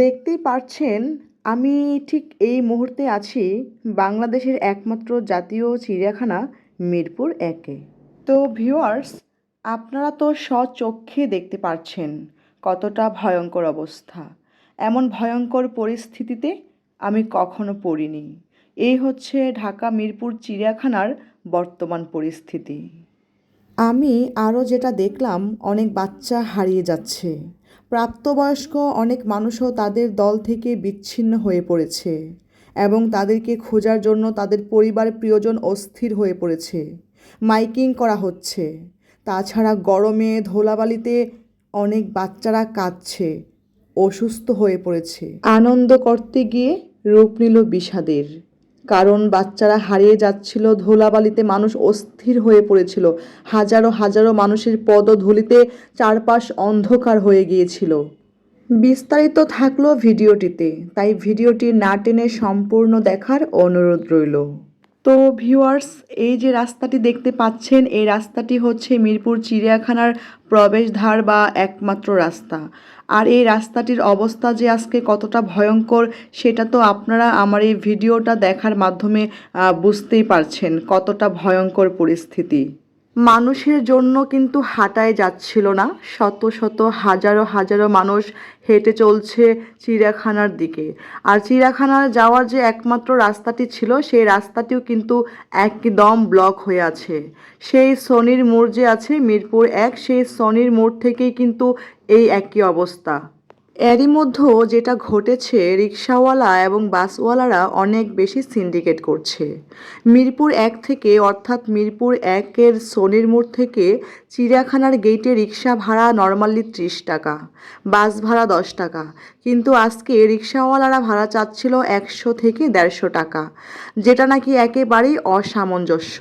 দেখতেই পারছেন, আমি ঠিক এই মুহূর্তে আছি বাংলাদেশের একমাত্র জাতীয় চিড়িয়াখানা মিরপুর একে। তো ভিউয়ার্স, আপনারা তো স্বচক্ষে দেখতে পারছেন কতটা ভয়ঙ্কর অবস্থা। এমন ভয়ঙ্কর পরিস্থিতিতে আমি কখনো পড়িনি। এই হচ্ছে ঢাকা মিরপুর চিড়িয়াখানার বর্তমান পরিস্থিতি। আমি আরও যেটা দেখলাম, অনেক বাচ্চা হারিয়ে যাচ্ছে। প্রাপ্তবয়স্ক অনেক মানুষও তাদের দল থেকে বিচ্ছিন্ন হয়ে পড়েছে এবং তাদেরকে খোঁজার জন্য তাদের পরিবার প্রিয়জন অস্থির হয়ে পড়েছে। মাইকিং করা হচ্ছে। তাছাড়া গরমে ধোলাবালিতে অনেক বাচ্চারা কাঁদছে, অসুস্থ হয়ে পড়েছে। আনন্দ করতে গিয়ে রূপ নিল বিষাদের। কারণ বাচ্চারা হারিয়ে যাচ্ছিল ধুলাবালিতে, মানুষ অস্থির হয়ে পড়েছিল। হাজারো হাজারো মানুষের পদধূলিতে চারপাশ অন্ধকার হয়ে গিয়েছিল। বিস্তারিত থাকল ভিডিওটিতে, তাই ভিডিওটি না টেনে সম্পূর্ণ দেখার অনুরোধ রইল। তো ভিউয়ার্স, এই যে রাস্তাটি দেখতে পাচ্ছেন, এই রাস্তাটি হচ্ছে মিরপুর চিড়িয়াখানার প্রবেশদ্বার বা একমাত্র রাস্তা। আর এই রাস্তাটির অবস্থা যে আজকে কতটা ভয়ঙ্কর, সেটা তো আপনারা আমার এই ভিডিওটা দেখার মাধ্যমে বুঝতেই পারছেন কতটা ভয়ঙ্কর পরিস্থিতি। মানুষের জন্য কিন্তু হাঁটায় যাচ্ছিল না। শত শত হাজারো হাজারো মানুষ হেঁটে চলছে চিড়িয়াখানার দিকে। আর চিড়িয়াখানার যাওয়ার যে একমাত্র রাস্তাটি ছিল, সেই রাস্তাটিও কিন্তু একদম ব্লক হয়ে আছে। সেই শনির মোড় যে আছে, মিরপুর এক, সেই শনির মোড় থেকেই কিন্তু এই একই অবস্থা। এরই মধ্যে যেটা ঘটেছে রিক্সাওয়ালা এবং বাসওয়ালারা অনেক বেশি সিন্ডিকেট করছে। মিরপুর এক থেকে, অর্থাৎ মিরপুর একের সোনির মোড় থেকে চিড়িয়াখানার গেটে রিক্সা ভাড়া নর্মালি ত্রিশ টাকা, বাস ভাড়া দশ টাকা। কিন্তু আজকে রিক্সাওয়ালারা ভাড়া চাচ্ছিল একশো থেকে দেড়শো টাকা, যেটা নাকি একেবারেই অসামঞ্জস্য।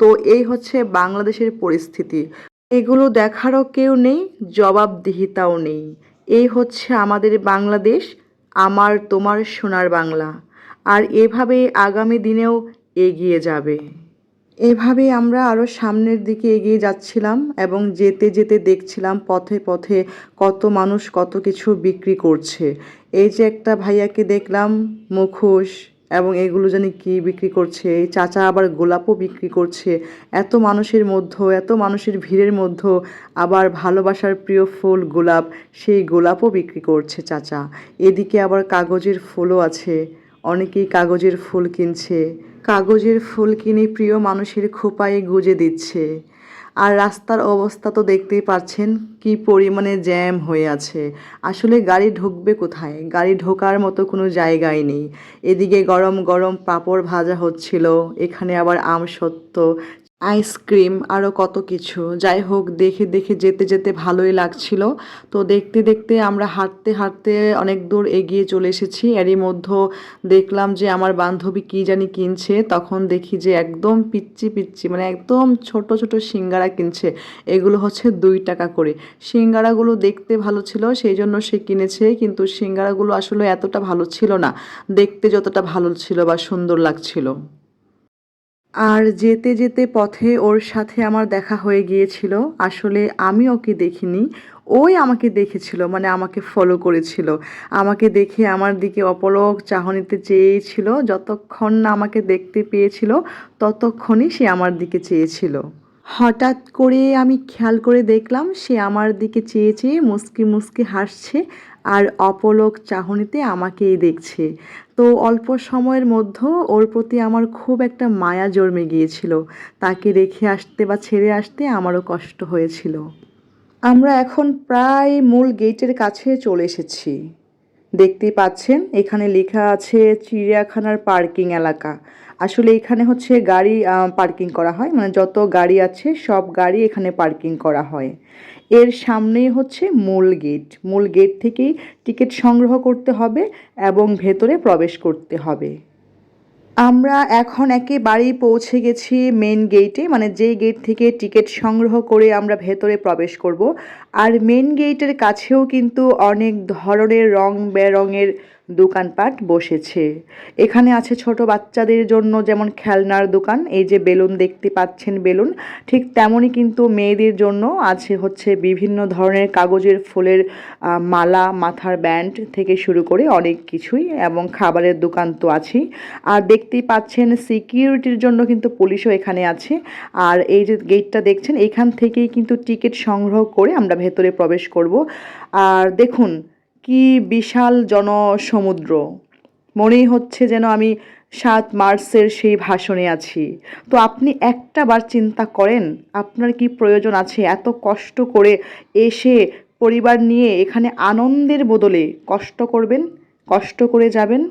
তো এই হচ্ছে বাংলাদেশের পরিস্থিতি। এগুলো দেখারও কেউ নেই, জবাবদিহিতাও নেই। এই হচ্ছে আমাদের বাংলাদেশ, আমার তোমার সোনার বাংলা। আর এভাবে আগামী দিনেও এগিয়ে যাবে। এভাবে আমরা আরও সামনের দিকে এগিয়ে যাচ্ছিলাম এবং যেতে যেতে দেখছিলাম পথে পথে কত মানুষ কত কিছু বিক্রি করছে। এই যে একটা ভাইয়াকে দেখলাম, মুখোশ। এবং এগুলো জানি কি বিক্রি করছে? এই চাচা আবার গোলাপও বিক্রি করছে। এত মানুষের মধ্যে, এত মানুষের ভিড়ের মধ্যে আবার ভালোবাসার প্রিয় ফুল গোলাপ, সেই গোলাপও বিক্রি করছে চাচা। এদিকে আবার কাগজের ফুলও আছে। অনেকেই কাগজের ফুল কিনছে। কাগজের ফুল কিনে প্রিয় মানুষের খোপায় গুজে দিচ্ছে। আর রাস্তার অবস্থা তো দেখতেই পাচ্ছেন কি পরিমাণে জ্যাম হয়ে আছে। আসলে গাড়ি ঢুকবে কোথায়? গাড়ি ঢোকার মতো কোনো জায়গাই নেই। এদিকে গরম গরম পাঁপড় ভাজা হচ্ছিল, এখানে আবার আম সত্য আইসক্রিম আরও কত কিছু। যাই হোক, দেখে দেখে যেতে যেতে ভালোই লাগছিল। তো দেখতে দেখতে আমরা হাঁটতে হাঁটতে অনেক দূর এগিয়ে চলে এসেছি। এরই মধ্যে দেখলাম যে আমার বান্ধবী কী জানি কিনছে। তখন দেখি যে একদম পিচ্ছি পিচ্ছি মানে একদম ছোট ছোট সিঙ্গারা কিনছে। এগুলো হচ্ছে দুই টাকা করে। সিঙ্গারাগুলো দেখতে ভালো ছিল, সেই জন্য সে কিনেছে, কিন্তু সিঙ্গারাগুলো আসলে এতটা ভালো ছিল না। দেখতে যতটা ভালো ছিল বা সুন্দর লাগছিল। আর যেতে যেতে পথে ওর সাথে আমার দেখা হয়ে গিয়েছিল। আসলে আমি ওকে দেখিনি, ওই আমাকে দেখেছিল মানে আমাকে ফলো করেছিল। আমাকে দেখে আমার দিকে অপলক চাহনিতে চেয়েছিল, যতক্ষণ না আমাকে দেখতে পেয়েছিল, ততক্ষণই সে আমার দিকে চেয়েছিল। হঠাৎ করে আমি খেয়াল করে দেখলাম, সে আমার দিকে চেয়ে চেয়ে মুসকি মুসকি হাসছে আর অপলক চাহনিতে আমাকেই দেখছে। তো অল্প সময়ের মধ্যে ওর প্রতি আমার খুব একটা মায়া জন্মে গিয়েছিল। তাকে রেখে আসতে বা ছেড়ে আসতে আমারও কষ্ট হয়েছিল। আমরা এখন প্রায় মূল গেটের কাছে চলে এসেছি। দেখতেই পাচ্ছেন, এখানে লেখা আছে চিড়িয়াখানার পার্কিং এলাকা। আসলে এখানে হচ্ছে গাড়ি পার্কিং করা হয়। মানে যত গাড়ি আছে, সব গাড়ি এখানে পার্কিং করা হয়। এর সামনেই হচ্ছে মূল গেট মূল গেট থেকেই টিকিট সংগ্রহ করতে হবে এবং ভেতরে প্রবেশ করতে হবে। আমরা এখন একেবারেই পৌঁছে গেছি মেন গেটে মানে যেই গেট থেকে টিকিট সংগ্রহ করে আমরা ভেতরে প্রবেশ করব। আর মেন গেটের কাছেও কিন্তু অনেক ধরনের রং বেরঙের দোকানপাট বসেছে। এখানে আছে ছোট বাচ্চাদের জন্য যেমন খেলনার দোকান, এই যে বেলুন দেখতে পাচ্ছেন বেলুন, ঠিক তেমনই কিন্তু মেয়েদের জন্য আছে হচ্ছে বিভিন্ন ধরনের কাগজের ফুলের মালা, মাথার ব্যান্ড থেকে শুরু করে অনেক কিছুই এবং খাবারের দোকান তো আছেই। আর দেখতেই পাচ্ছেন সিকিউরিটির জন্য কিন্তু পুলিশও এখানে আছে। আর এই যে গেটটা দেখছেন, এখান থেকেই কিন্তু টিকিট সংগ্রহ করে আমরা ভেতরে প্রবেশ করব। আর দেখুন কি বিশাল জনসমুদ্র। মনেই হচ্ছে যেন আমি সাত মার্চের সেই ভাষণে আছি। তো আপনি একটা বার চিন্তা করেন, আপনার কি প্রয়োজন আছে এত কষ্ট করে এসে পরিবার নিয়ে এখানে আনন্দের বদলে কষ্ট করবেন, কষ্ট করে যাবেন?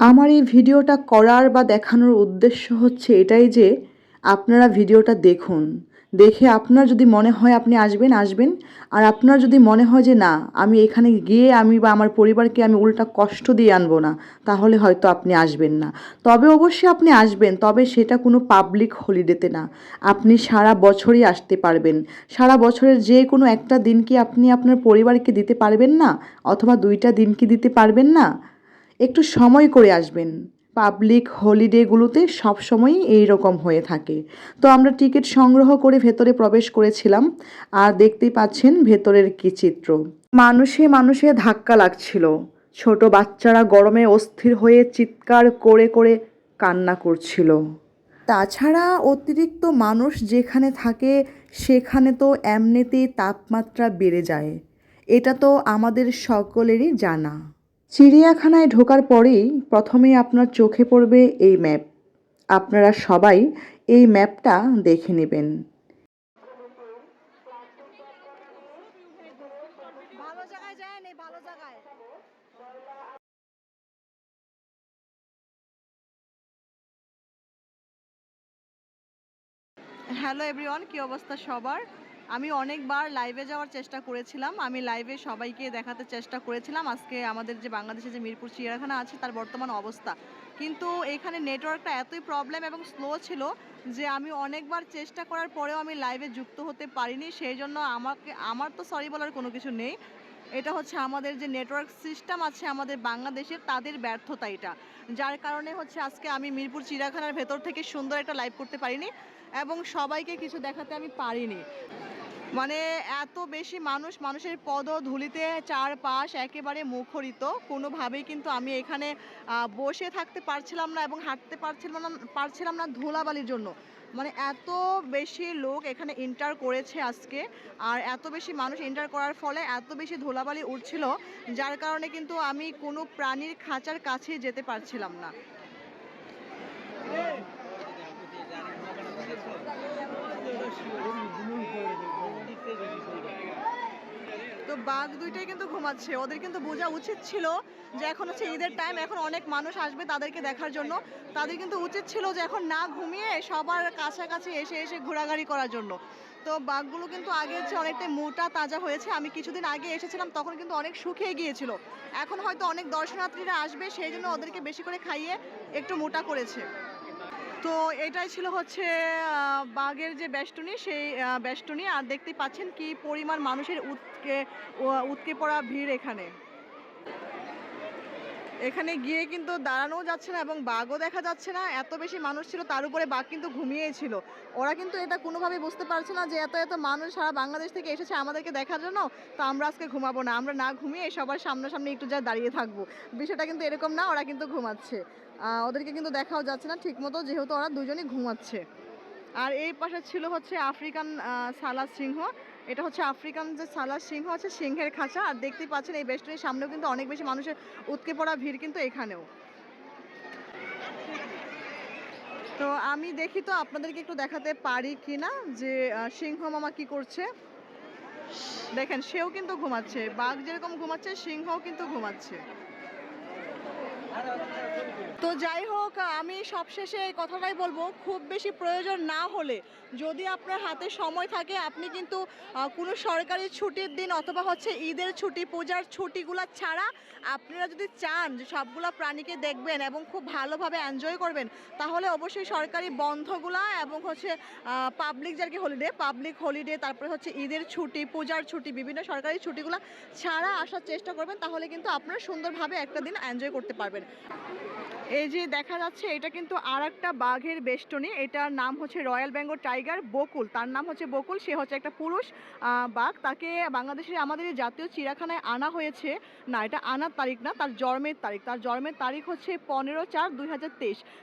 আমার এই ভিডিওটা করার বা দেখানোর উদ্দেশ্য হচ্ছে এটাই যে, আপনারা ভিডিওটা দেখুন দেখে আপনার যদি মনে হয় আপনি আসবেন আসবেন। আর আপনার যদি মনে হয় যে না, আমি এখানে গিয়ে আমি বা আমার পরিবারকে আমি উল্টা কষ্ট দিয়ে আনব না, তাহলে হয়তো আপনি আসবেন না। তবে অবশ্যই আপনি আসবেন, তবে সেটা কোনো পাবলিক হলিডেতে না। আপনি সারা বছরই আসতে পারবেন। সারা বছরের যে কোনো একটা দিন কি আপনি আপনার পরিবারকে দিতে পারবেন না? অথবা দুইটা দিন কি দিতে পারবেন না? একটু সময় করে আসবেন। পাবলিক হলিডেগুলোতে সবসময়ই এই রকম হয়ে থাকে। তো আমরা টিকিট সংগ্রহ করে ভেতরে প্রবেশ করেছিলাম, আর দেখতেই পাচ্ছেন ভেতরের কি চিত্র। মানুষে মানুষে ধাক্কা লাগছিল। ছোট বাচ্চারা গরমে অস্থির হয়ে চিৎকার করে করে কান্না করছিল। তাছাড়া অতিরিক্ত মানুষ যেখানে থাকে, সেখানে তো এমনিতেই তাপমাত্রা বেড়ে যায়। এটা তো আমাদের সকলেরই জানা। চিড়িয়াখানায় ঢোকার পরেই প্রথমেই আপনার চোখে পড়বে এই ম্যাপ। আপনারা সবাই এই ম্যাপটা দেখে নেবেন। হ্যালো এভরিওয়ান, কি অবস্থা সবার? আমি অনেকবার লাইভে যাওয়ার চেষ্টা করেছিলাম। আমি লাইভে সবাইকে দেখাতে চেষ্টা করেছিলাম। আজকে আমাদের যে বাংলাদেশে যে মিরপুর চিড়িয়াখানা আছে, তার বর্তমান অবস্থা। কিন্তু এখানে নেটওয়ার্কটা এতই প্রবলেম এবং স্লো ছিল যে আমি অনেকবার চেষ্টা করার পরেও আমি লাইভে যুক্ত হতে পারিনি। সেই জন্য আমাকে, আমার তো সরি বলার কোনো কিছু নেই। এটা হচ্ছে আমাদের যে নেটওয়ার্ক সিস্টেম আছে আমাদের বাংলাদেশের, তাদের ব্যর্থতা এটা। যার কারণে হচ্ছে আজকে আমি মিরপুর চিড়িয়াখানার ভেতর থেকে সুন্দর একটা লাইভ করতে পারিনি এবং সবাইকে কিছু দেখাতে আমি পারিনি। মানে এত বেশি মানুষ মানুষের পদ ধুলিতে চারপাশ একেবারে মুখরিত। কোনোভাবেই কিন্তু আমি এখানে বসে থাকতে পারছিলাম না এবং হাঁটতে পারছিলাম না পারছিলাম না ধুলাবালির জন্য। মানে এত বেশি লোক এখানে ইন্টার করেছে আজকে, আর এত বেশি মানুষ ইন্টার করার ফলে এত বেশি ধুলাবালি উঠছিল, যার কারণে কিন্তু আমি কোনো প্রাণীর খাঁচার কাছে যেতে পারছিলাম না। তো বাঘ দুইটাই কিন্তু ঘুমাচ্ছে। ওদের কিন্তু বোঝা উচিত ছিল যে এখন হচ্ছে ঈদের টাইম এখন অনেক মানুষ আসবে তাদেরকে দেখার জন্য। তাদের কিন্তু উচিত ছিল যে এখন না ঘুমিয়ে সবার কাছাকাছি এসে এসে ঘোরাঘুরি করার জন্য। তো বাঘগুলো কিন্তু আগে হচ্ছে অনেকটাই মোটা, তাজা হয়েছে। আমি কিছুদিন আগে এসেছিলাম, তখন কিন্তু অনেক শুকিয়ে গিয়েছিল। এখন হয়তো অনেক দর্শনার্থীরা আসবে, সেই জন্য ওদেরকে বেশি করে খাইয়ে একটু মোটা করেছে। তো এটাই ছিল হচ্ছে বাঘের যে বেষ্টনী, সেই বেষ্টনী। আর দেখতেই পাচ্ছেন কি পরিমাণ মানুষের উৎকে উৎকে পড়া ভিড় এখানে। এখানে গিয়ে কিন্তু দাঁড়ানোও যাচ্ছে না এবং বাঘও দেখা যাচ্ছে না। এত বেশি মানুষ ছিল, তার উপরে বাঘ কিন্তু ঘুমিয়েই ছিল ওরা কিন্তু এটা কোনোভাবেই বুঝতে পারছে না যে এত এত মানুষ সারা বাংলাদেশ থেকে এসেছে আমাদেরকে দেখার জন্য। তো আমরা আজকে ঘুমাবো না। আমরা না ঘুমিয়ে সবার সামনাসামনি একটু যা দাঁড়িয়ে থাকব। বিষয়টা কিন্তু এরকম না, ওরা কিন্তু ঘুমাচ্ছে। ওদেরকে কিন্তু দেখাও যাচ্ছে না ঠিক মতো যেহেতু ওরা দুজনেই ঘুমাচ্ছে। আর এই পাশে ছিল হচ্ছে আফ্রিকান সালাদ সিংহ। এটা হচ্ছে আফ্রিকান যে সালা সিংহ আছে, সিংহের খাঁচা। আর দেখতেই পাচ্ছেন এই বেষ্টনীর সামনেও কিন্তু অনেক বেশি মানুষের উৎকে পড়া ভিড় কিন্তু এখানেও। তো আমি দেখি তো আপনাদেরকে একটু দেখাতে পারি কিনা যে সিংহ মামা কি করছে। দেখেন, সেও কিন্তু ঘুমাচ্ছে। বাঘ যেরকম ঘুমাচ্ছে, সিংহও কিন্তু ঘুমাচ্ছে। তো যাই হোক, আমি সবশেষে এই কথাটাই বলব, খুব বেশি প্রয়োজন না হলে। যদি আপনার হাতে সময় থাকে, আপনি কিন্তু কোনো সরকারি ছুটির দিন অথবা হচ্ছে ঈদের ছুটি, পূজার ছুটিগুলো ছাড়া আপনারা যদি চান যে সবগুলো প্রাণীকে দেখবেন এবং খুব ভালোভাবে এনজয় করবেন, তাহলে অবশ্যই সরকারি বন্ধগুলা এবং হচ্ছে পাবলিক যার কি হলিডে পাবলিক হলিডে তারপরে হচ্ছে ঈদের ছুটি, পূজার ছুটি, বিভিন্ন সরকারি ছুটিগুলো ছাড়া আসার চেষ্টা করবেন, তাহলে কিন্তু আপনারা সুন্দরভাবে একটা দিন এনজয় করতে পারবেন। এই যে দেখা যাচ্ছে, এটা কিন্তু আর একটা বাঘের বেষ্টনী। এটার নাম হচ্ছে রয়্যাল বেঙ্গল টাইগার বকুল। তার নাম হচ্ছে বকুল, সে হচ্ছে একটা পুরুষ বাঘ। তাকে বাংলাদেশের আমাদের জাতীয় চিড়িয়াখানায় আনা হয়েছে। না, এটা আনার তারিখ না, তার জন্মের তারিখ। তার জন্মের তারিখ হচ্ছে পনেরো চার দুই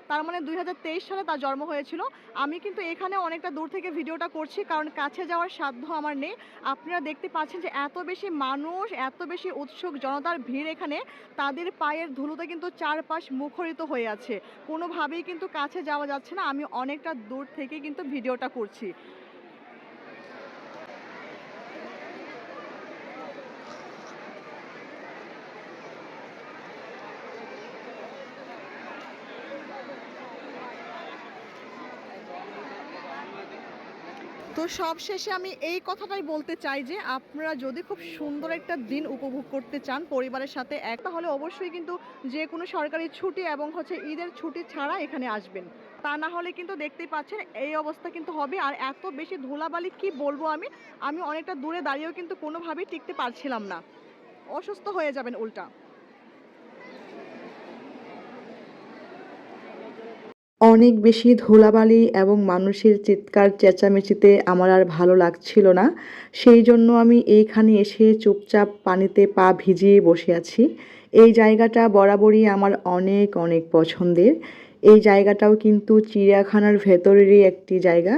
তার মানে দুই হাজার তেইশ সালে তার জন্ম হয়েছিল। আমি কিন্তু এখানে অনেকটা দূর থেকে ভিডিওটা করছি, কারণ কাছে যাওয়ার সাধ্য আমার নেই। আপনারা দেখতে পাচ্ছেন যে এত বেশি মানুষ, এত বেশি উৎসুক জনতার ভিড় এখানে। তাদের পায়ের ধুলোতে কিন্তু চারপাশ মুখরিত হয়ে আছে। কোনোভাবেই কিন্তু কাছে যাওয়া যাচ্ছে না। আমি অনেকটা দূর থেকে কিন্তু ভিডিওটা করছি। সবশেষে আমি এই কথাটাই বলতে চাই যে আপনারা যদি খুব সুন্দর একটা দিন উপভোগ করতে চান পরিবারের সাথে এক, তাহলে অবশ্যই কিন্তু যে কোনো সরকারি ছুটি এবং হচ্ছে ঈদের ছুটি ছাড়া এখানে আসবেন। তা না হলে কিন্তু দেখতেই পাচ্ছেন এই অবস্থা কিন্তু হবে। আর এত বেশি ধুলাবালি কি বলব আমি? আমি অনেকটা দূরে দাঁড়িয়েও কিন্তু কোনোভাবেই টিকতে পারছিলাম না। অসুস্থ হয়ে যাবেন উল্টা। অনেক বেশি ধুলাবালি এবং মানুষের চিৎকার, চেঁচামেচিতে আমার আর ভালো লাগছিল না। সেই জন্য আমি এইখানে এসে চুপচাপ পানিতে পা ভিজিয়ে বসে আছি। এই জায়গাটা বরাবরই আমার অনেক অনেক পছন্দের। এই জায়গাটাও কিন্তু চিড়িয়াখানার ভেতরেরই একটি জায়গা।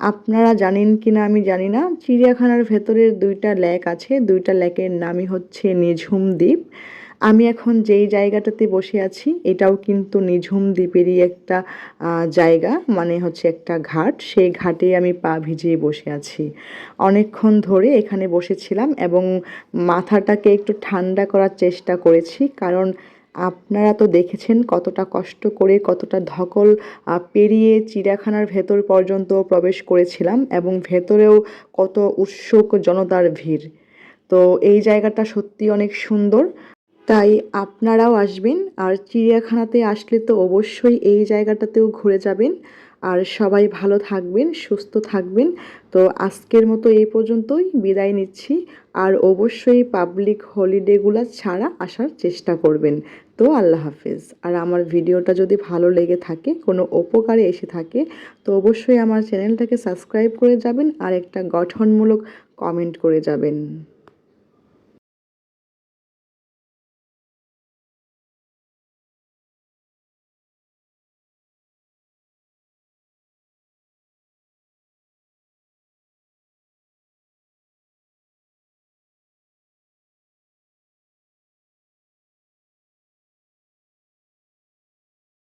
আপনারা জানেন কি না আমি জানি না। চিড়িয়াখানার ভেতরের দুইটা লেক আছে। দুইটা লেকের নামই হচ্ছে নিঝুম দ্বীপ। আমি এখন যেই জায়গাটাতে বসে আছি, এটাও কিন্তু নিঝুম দ্বীপেরই একটা জায়গা মানে হচ্ছে একটা ঘাট। সেই ঘাটে আমি পা ভিজিয়ে বসে আছি। অনেকক্ষণ ধরে এখানে বসেছিলাম এবং মাথাটাকে একটু ঠান্ডা করার চেষ্টা করেছি, কারণ আপনারা তো দেখেছেন কতটা কষ্ট করে, কতটা ধকল পেরিয়ে চিড়িয়াখানার ভেতর পর্যন্ত প্রবেশ করেছিলাম এবং ভেতরেও কত উৎসুক জনতার ভিড়। তো এই জায়গাটা সত্যি অনেক সুন্দর। তাই আপনারাও আসবেন, আর চিড়িয়াখানাতে আসলে তো অবশ্যই এই জায়গাটাতেও ঘুরে যাবেন। আর সবাই ভালো থাকবেন, সুস্থ থাকবেন। তো আজকের মতো এই পর্যন্তই, বিদায় নিচ্ছি। আর অবশ্যই পাবলিক হলিডেগুলো ছাড়া আসার চেষ্টা করবেন। তো আল্লাহ হাফেজ। আর আমার ভিডিওটা যদি ভালো লেগে থাকে, কোনো উপকারে এসে থাকে, তো অবশ্যই আমার চ্যানেলটাকে সাবস্ক্রাইব করে যাবেন, আর একটা গঠনমূলক কমেন্ট করে যাবেন।